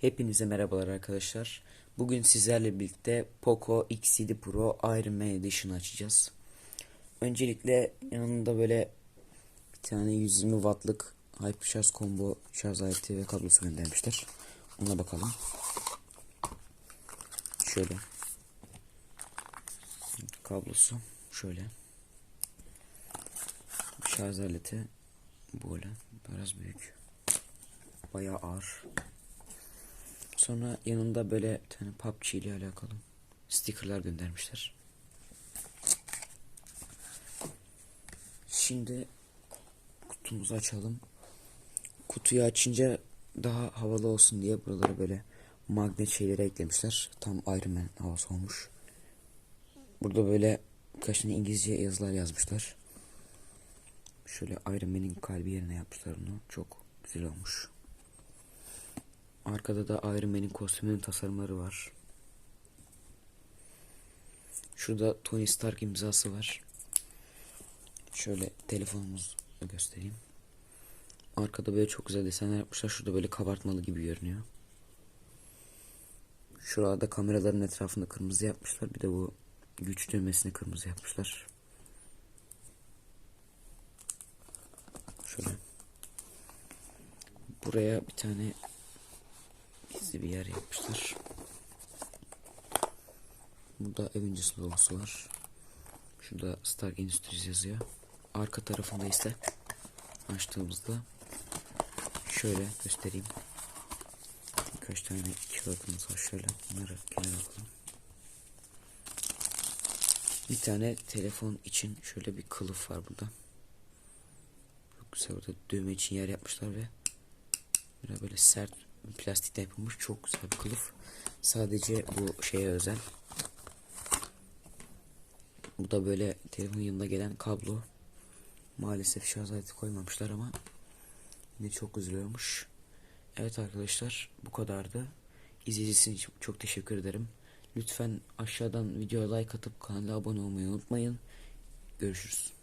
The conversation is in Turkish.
Hepinize merhabalar arkadaşlar. Bugün sizlerle birlikte Poco X7 Pro Iron Man Edition açacağız. Öncelikle yanında böyle bir tane 120 wattlık Hypercharge combo şarj aleti ve kablosu göndermişler. Ona bakalım. Şöyle. Kablosu şöyle. Şarj aleti böyle biraz büyük. Bayağı ağır. Sonra yanında böyle bir tane PUBG ile alakalı stickerlar göndermişler. Şimdi kutumuzu açalım. Kutuyu açınca daha havalı olsun diye buralara böyle magnet şeyleri eklemişler. Tam Iron Man havası olmuş. Burada böyle birkaç tane İngilizce yazılar yazmışlar. Şöyle Iron Man'in kalbi yerine yapmışlar onu. Çok güzel olmuş. Arkada da Iron Man'in kostümünün tasarımları var. Şurada Tony Stark imzası var. Şöyle telefonumuzu göstereyim. Arkada böyle çok güzel desenler yapmışlar. Şurada böyle kabartmalı gibi görünüyor. Şurada kameraların etrafında kırmızı yapmışlar. Bir de bu güç düğmesini kırmızı yapmışlar. Şöyle. Buraya bir tane gizli bir yer yapmışlar. Burada Avengers logosu var. Şurada Stark Industries yazıyor. Arka tarafında ise açtığımızda şöyle göstereyim. Birkaç tane kağıtımız var şöyle. Bunları kenara alalım. Bir tane telefon için şöyle bir kılıf var burada. Çok güzel burada düğme için yer yapmışlar ve böyle sert plastikten yapılmış çok güzel bir kılıf. Sadece bu şeye özel. Bu da böyle telefonun yanında gelen kablo. Maalesef şarj aleti koymamışlar ama yine çok güzel olmuş. Evet arkadaşlar bu kadardı. İzlediğiniz için çok teşekkür ederim. Lütfen aşağıdan videoya like atıp kanala abone olmayı unutmayın. Görüşürüz.